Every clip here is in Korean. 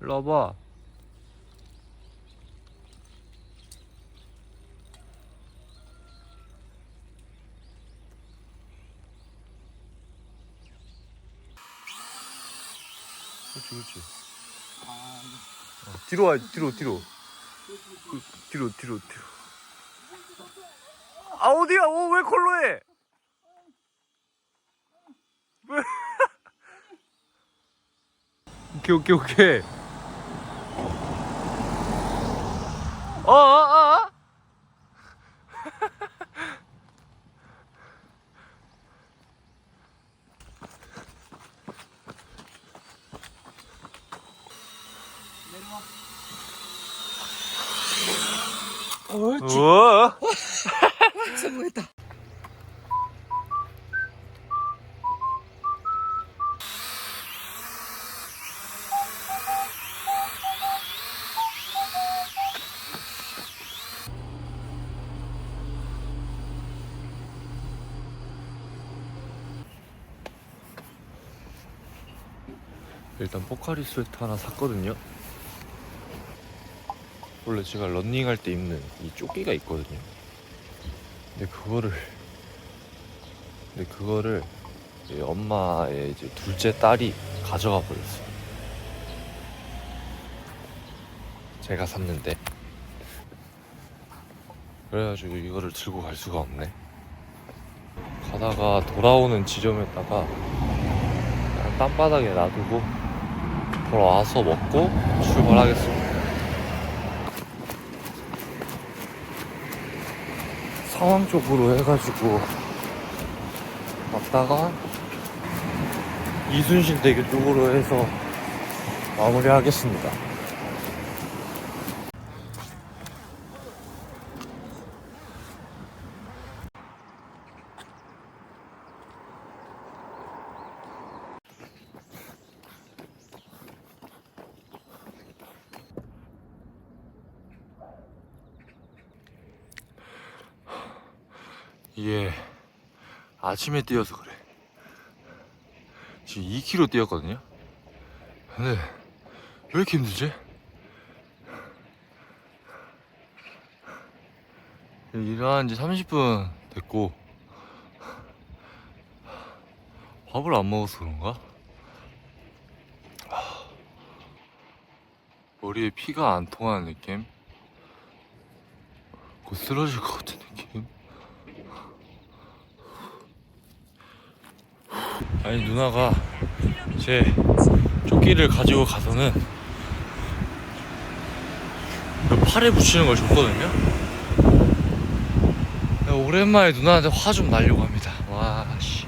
일로 와봐. 그렇지, 그렇지. 어, 뒤로 와, 뒤로, 뒤로. 그, 뒤로, 뒤로, 뒤로. 아, 어디야? 어, 왜 콜로 해? 왜? 오케이, 오케이, 오케이. 어, 어, 어, 어? 우와. 성공했다. 일단 포카리 스웨터 하나 샀거든요. 원래 제가 런닝할 때 입는 이 조끼가 있거든요. 근데 그거를 근데 그거를 이 엄마의 이제 둘째 딸이 가져가 버렸어요. 제가 샀는데 그래가지고 이거를 들고 갈 수가 없네. 가다가 돌아오는 지점에다가 땅바닥에 놔두고 와서 먹고 출발하겠습니다. 상황 쪽으로 해가지고 왔다가 이순신 대교 쪽으로 해서 마무리하겠습니다. 이게 아침에 뛰어서 그래. 지금 2km 뛰었거든요. 근데 왜 이렇게 힘들지? 일어난 지 30분 됐고 밥을 안 먹어서 그런가? 머리에 피가 안 통하는 느낌? 곧 쓰러질 것 같은 느낌? 아니 누나가 제 조끼를 가지고 가서는 그 팔에 붙이는 걸 줬거든요. 오랜만에 누나한테 화 좀 날려고 합니다. 와 씨.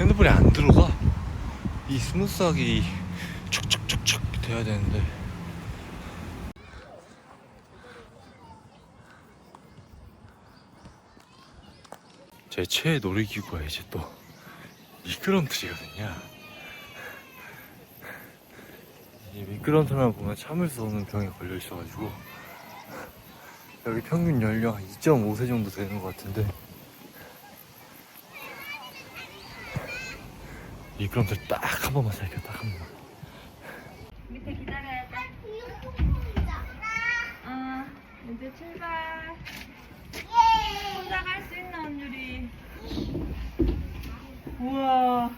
핸드폰이 안 들어가. 이 스무스하게 이 촉촉촉촉 돼야 되는데. 제 최애 놀이기구가 이제 또 미끄럼틀이거든요. 이 미끄럼틀만 보면 참을 수 없는 병에 걸려 있어가지고 여기 평균 연령 한 2.5세 정도 되는 것 같은데 미끄럼틀 딱 한 번만 살게 딱한 번만. 밑에 기다려야 돼. 어, 이제 출발. 혼자 갈 수 있는 언유리. 우와.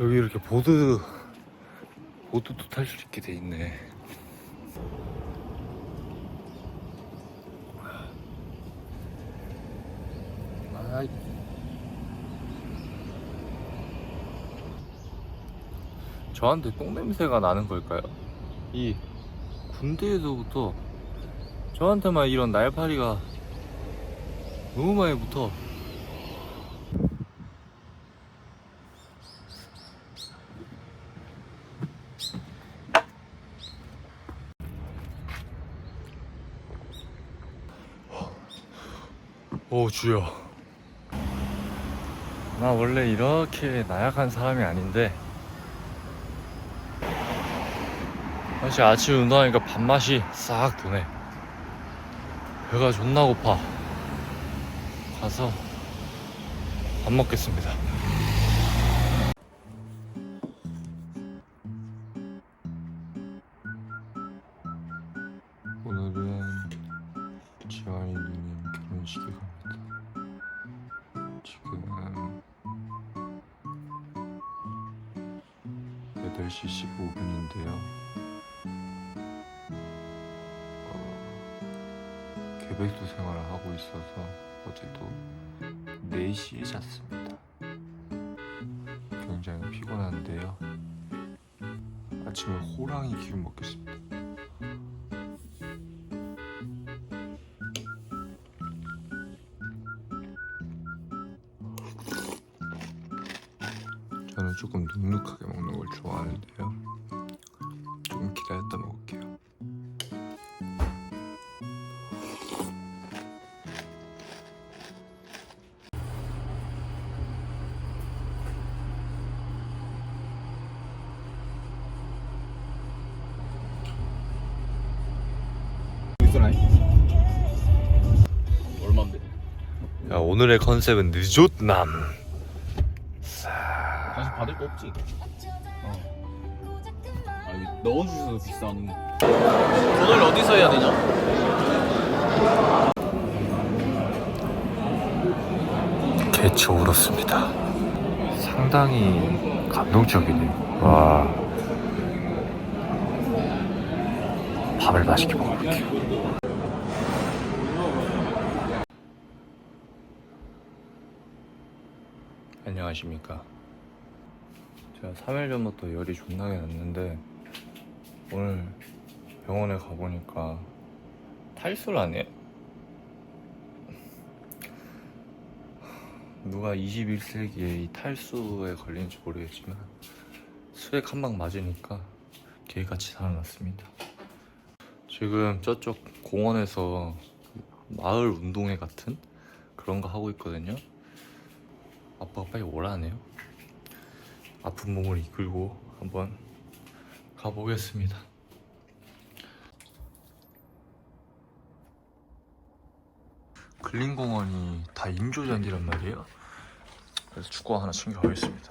여기 이렇게 보드 탈수 있게 돼 있네. 아이. 저한테 똥 냄새가 나는 걸까요? 이 군대에서부터 저한테만 이런 날파리가 너무 많이 붙어. 주여. 나 원래 이렇게 나약한 사람이 아닌데. 사실 아침 운동하니까 밥맛이 싹 도네. 배가 존나 고파. 가서 밥 먹겠습니다 8시 15분인데요. 어, 계백도 생활을 하고 있어서 어제도 4시에 잤습니다. 굉장히 피곤한데요. 아침에 호랑이 기름 먹겠습니다. 오늘의 컨셉은 늦었남. 다시 받을 거 없지? 어. 아 이거 넣어주셔서 비싼 돈을 어디서 해야 되냐? 개쳐 울었습니다. 상당히 감동적이네요. 와. 밥을 맛있게 먹을게요. 안녕하십니까. 제가 3일 전부터 열이 존나게 났는데 오늘 병원에 가보니까 탈수라네. 누가 21세기에 이 탈수에 걸린지 모르겠지만 수액 한 방 맞으니까 개같이 살아났습니다. 지금 저쪽 공원에서 마을 운동회 같은 그런 거 하고 있거든요. 아빠가 빨리 오라네요. 아픈 몸을 이끌고 한번 가보겠습니다. 근린공원이 다 인조잔디란 말이에요. 그래서 축구 하나 챙겨가겠습니다.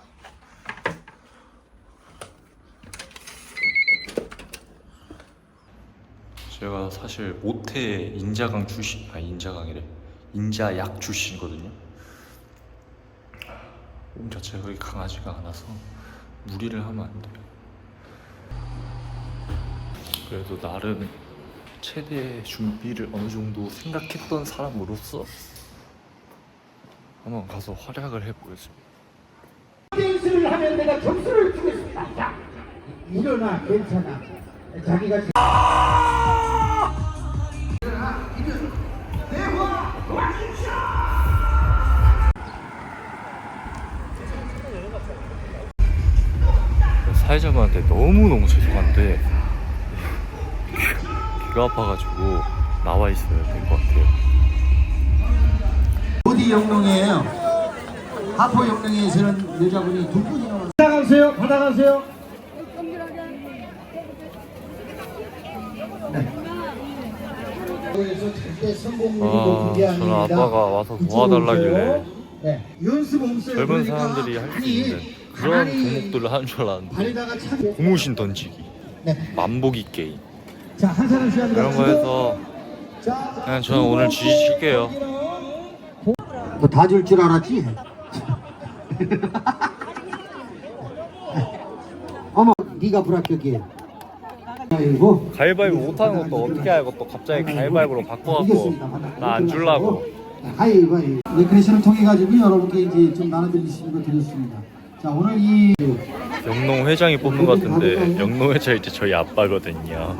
제가 사실 모태 인자강 출신, 아 인자강이래, 인자약 출신이거든요. 몸 자체가 그렇게 강하지가 않아서 무리를 하면 안 돼요. 그래도 나름 최대 준비를 어느 정도 생각했던 사람으로서 한번 가서 활약을 해보겠습니다. 게임을 하면 내가 점수를 주겠습니다. 자, 일어나 괜찮아. 자기가 사회자분한테 너무너무 죄송한데 귀가 아파가지고 나와 있어야 될 것 같아요. 어디 영농이에요? 하포 영농에서는 여자분이 두 분이 나와요. 받아가세요. 받아가세요. 성공률이 아, 저는. 아빠가 와서 도와달라길래. 네, 연습 없어요. 젊은 그러니까 사람들이 할 수 있는 그런 종목들을 하는 줄 알았는데 차. 고무신 던지기, 네. 만보기 게임 자, 한 사람씩 합니다. 이런 거 해서 자, 그냥 저는 오늘 지실게요. 너다 줄 줄 알았지? 어머, 네가. 아이고. 가위바위보 못하는 것도 어떻게 알고 또 갑자기 가위바위보로 바꿔갖고 나 안 줄라고 가위바위보. 레크레이션을 통해 가지고 여러분께 이제 좀 나눠드릴 수 있는 거 드렸습니다. 자, 오늘 이 영농 회장이 뽑는 것 같은데 영농 회장이 이제 저희 아빠거든요.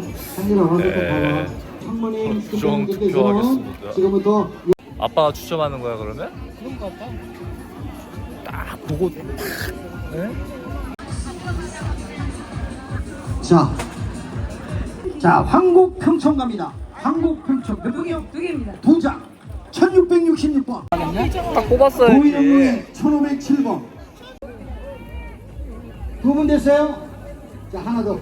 네. 청문회 어, 투표하겠습니다. 지금부터 아빠가 추첨하는 거야 그러면? 딱 보고 자, 자 황국 평촌 갑니다. 황국 평촌 몇 명이요? 두 개입니다. 두 장. 1666번 딱 뽑았어요. 고인영릉에 1507번 두 분 됐어요? 자 하나 더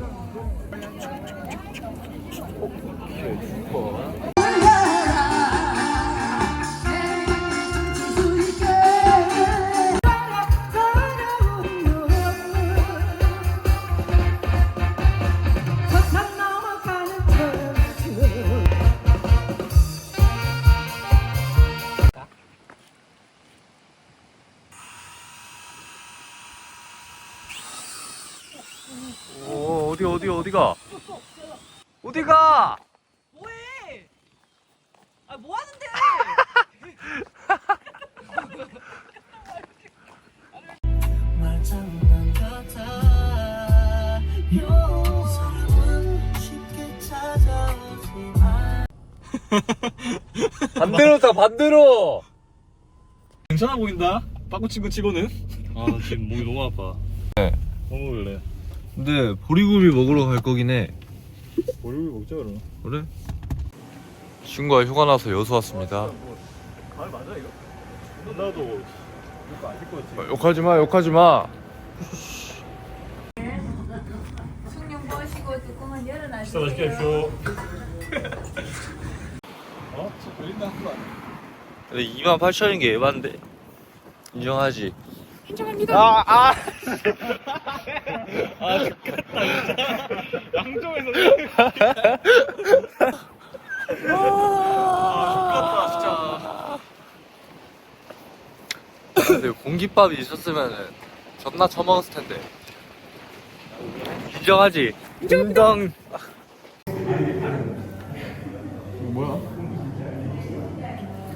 반대로 다 반대로. 괜찮아 보인다. 빠꾸 친구 치고는. 아 지금 목이 너무 아파. 네. 뭐 먹을래? 근데 보리굴비 먹으러 갈 거긴 해. 보리굴 먹자 그럼. 그래? 친구가 휴가 나서 여수 왔습니다. 가을 맞아 이거? 나도 이거 아실 것 같아. 욕하지 마, 욕하지 마. 숭늉 버시고 뚜껑은 열어놔주세요. 맛있게 하십시오. 어? 저 걸린다 한거 아니야? 근데 2만 8천인 게 에반데. 인정하지. 인정합니다. 아, 아. 양쪽에서. 아, 근데 공깃밥이 있었으면은 존나 처먹었을 텐데. 인정하지. 인정. 이거 뭐야?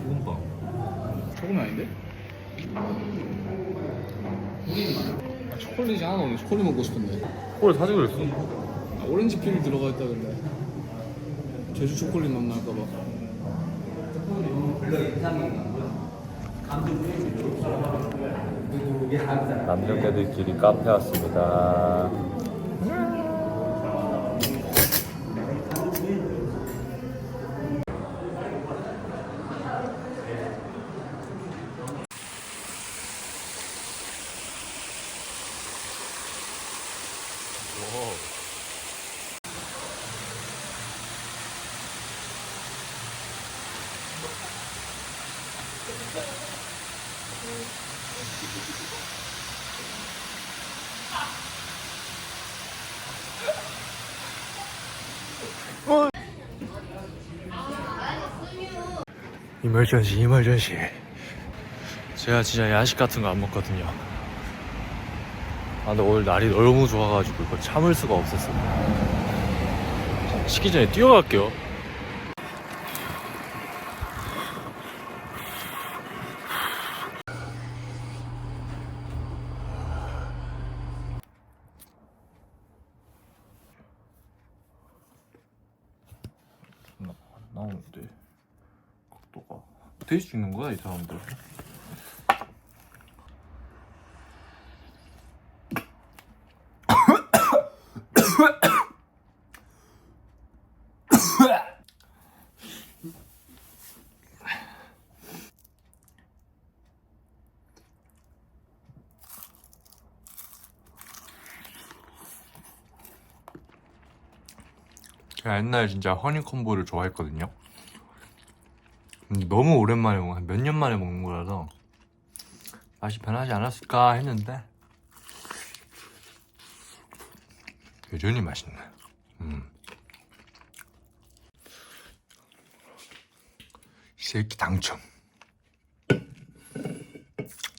볶음밥. 초콜릿 아닌데? 아, 초콜릿이 하나 없네. 초콜릿 먹고 싶은데. 뭘 사지 그랬어? 아, 오렌지 필 들어가 있다 근데. 제주 초콜릿 맛 날까봐. 남녀애들끼리 카페 왔습니다. 이멀전시 이멀전시. 제가 진짜 야식 같은 거 안 먹거든요. 아 근데 오늘 날이 너무 좋아가지고 이거 참을 수가 없었어요. 식기 전에 뛰어갈게요 안 나오는데 어떻게 찍는 거야 이 사람들. 제가 옛날에 진짜 허니콤보를 좋아했거든요 너무 오랜만에 먹, 몇년 만에 먹는 거라서 맛이 변하지 않았을까 했는데 여전히 맛있네. 음. 이 새끼 당첨.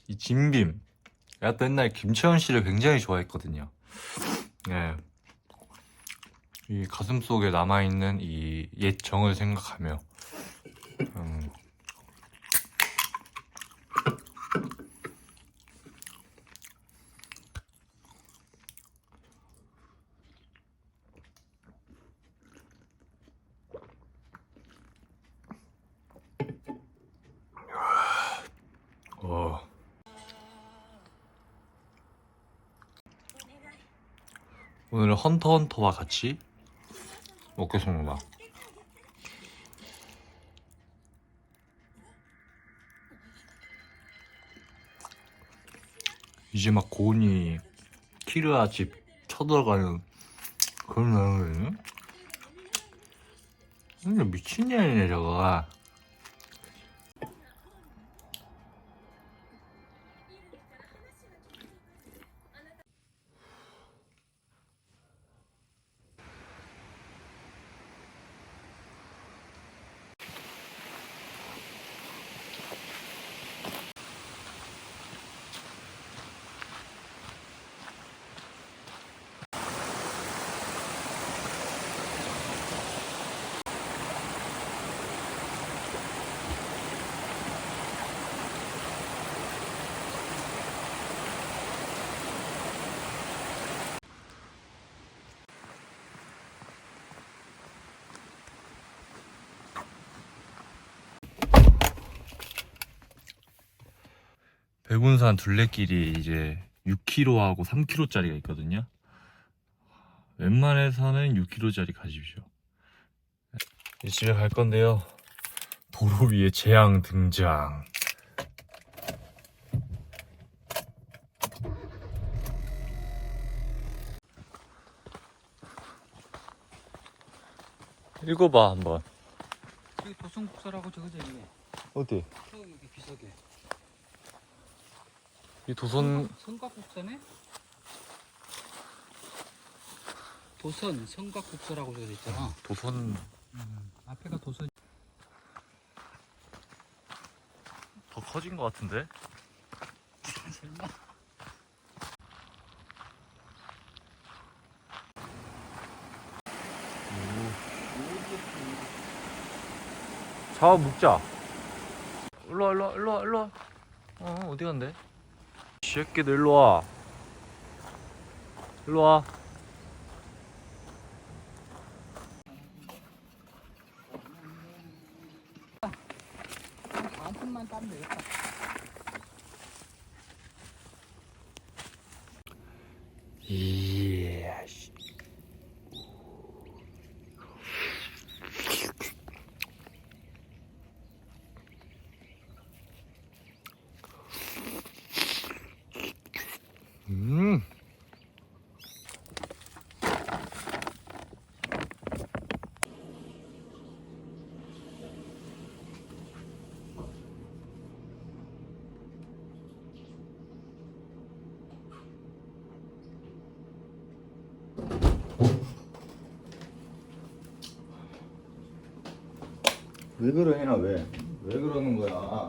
이 진빔. 내가 또 옛날에 김채원 씨를 굉장히 좋아했거든요. 네. 이 가슴 속에 남아있는 이 옛 정을 생각하며 오늘 헌터 헌터와 같이 먹겠습니다. 이제 막 고은이 키르아 집 쳐들어가는 그런 내용이네. 근데 미친년이네 저거. 백운산 둘레길이 이제 6km하고 3km짜리가 있거든요. 웬만해서는 6km짜리 가십시오. 이제 집에 갈 건데요. 도로 위에 재앙 등장. 읽어봐 한번. 여기 도성국사라고 적어져 있네. 어디? 저기 비석에. 이 도선 성곽국사네? 도선 성곽국사라고 적어져 있잖아. 도선 앞에가 도선. 더 커진 것 같은데? 설마. 잡아 묶자. 일로 와, 일로 와, 일로 와, 일로 와. 어, 어디 간대? 이 새끼들 일로 와. 일로 와. 분만 따면 되겠다. 왜 그러냐 왜? 왜 그러는 거야?